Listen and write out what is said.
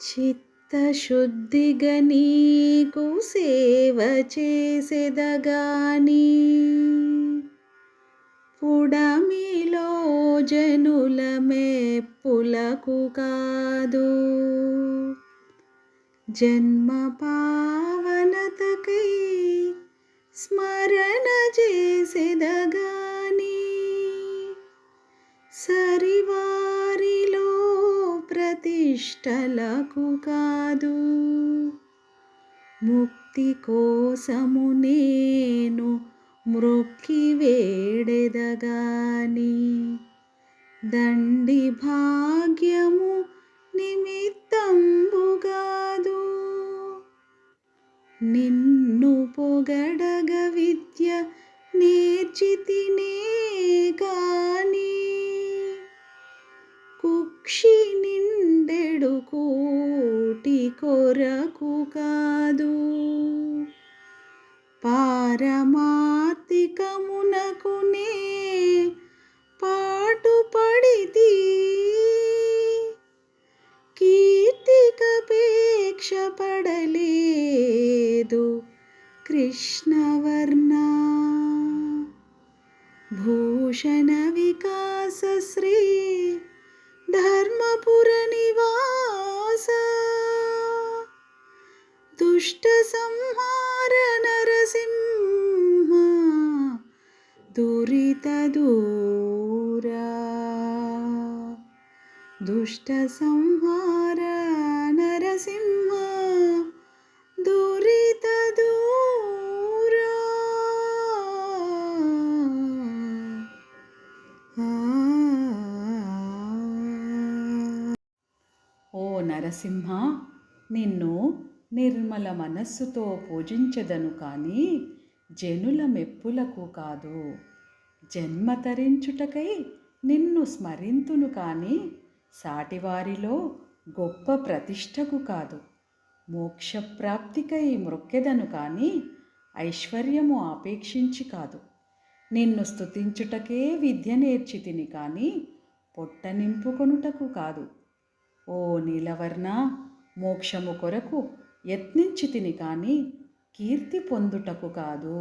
చిత్తశుద్ధిగా నీకు సేవ చేసేదగాని పుడమిలో జనుల మెప్పులకు కాదు. జన్మ పావనతకై స్మరణ చేసేదగా ప్రతిష్టలకు కాదు. ముక్తి కోసము నేను మృక్కి వేడెదగాని దండి భాగ్యము నిమిత్తంబుగాదు. నిన్ను పొగడగ విద్య నేర్చితినే కొరకు కాదు. పారమార్థికమునకునే పాటుపడితి. కీర్తికపేక్ష పడలేదు కృష్ణవర్ణ. భూషణ వికాస శ్రీ ధర్మపుర దుష్ట సంహార నరసింహ దురిత దూరా దుష్ట సంహార నరసింహ దురిత దూరా ఓ నరసింహ నిన్ను నిర్మల మనస్సుతో పూజించదను కానీ జనుల మెప్పులకు కాదు. జన్మ తరించుటకై నిన్ను స్మరింతును కానీ సాటివారిలో గొప్ప ప్రతిష్టకు కాదు. మోక్షప్రాప్తికై మృక్కెదను కానీ ఐశ్వర్యము ఆపేక్షించి కాదు. నిన్ను స్తుతించుటకే విద్య నేర్చితిని కానీ పొట్ట నింపుకొనుటకు కాదు. ఓ నీలవర్ణ మోక్షము కొరకు యత్నించి తిని కానీ కీర్తి పొందుటకు కాదు.